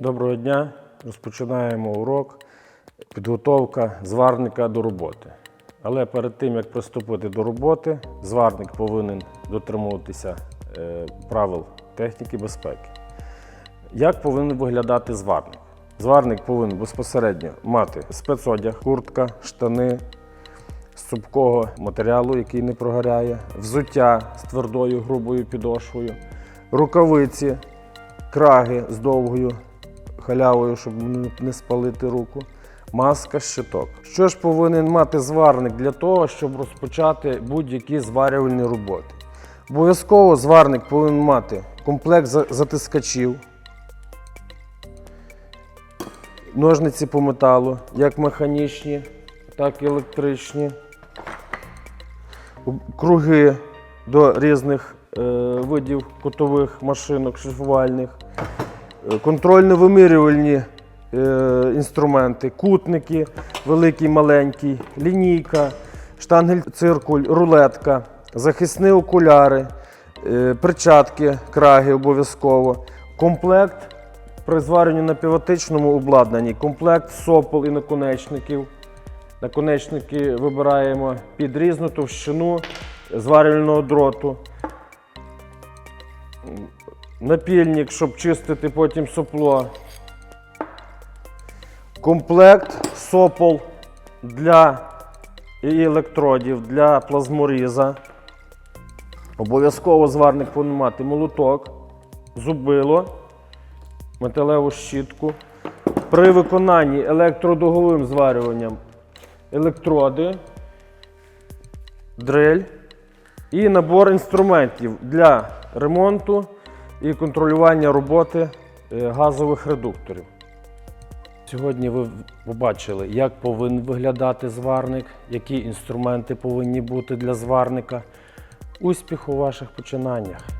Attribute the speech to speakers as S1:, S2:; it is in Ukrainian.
S1: Доброго дня. Розпочинаємо урок. Підготовка зварника до роботи. Але перед тим, як приступити до роботи, зварник повинен дотримуватися е, правил техніки безпеки. Як повинен виглядати зварник? Зварник повинен безпосередньо мати спецодяг, куртка, штани з цупкого матеріалу, який не прогоряє, взуття з твердою грубою підошвою, рукавиці, краги з довгою халявою, щоб не- спалити руку, маска, щиток. Що ж повинен мати зварник для того, щоб розпочати будь-які зварювальні роботи? Обов'язково зварник повинен мати комплект затискачів, ножниці по металу, як механічні, так і електричні, круги до різних е, видів кутових машинок, шліфувальних, контрольно-вимірювальні е, інструменти, кутники, великий, маленький, лінійка, штангель, циркуль, рулетка, захисні окуляри, е, перчатки, краги обов'язково, комплект при зварюванні на півотичному обладнанні, комплект сопол і наконечників. Наконечники вибираємо під різну товщину зварювального дроту. Напільник, щоб чистити потім сопло. Комплект сопол для електродів для плазморіза. Обов'язково зварник повинен мати молоток, зубило, металеву щітку. При виконанні електродуговим зварюванням електроди, дрель і набор інструментів для ремонту і контролювання роботи е, газових редукторів. Сьогодні ви побачили, як повинен виглядати зварник, які інструменти повинні бути для зварника. Успіх у ваших починаннях!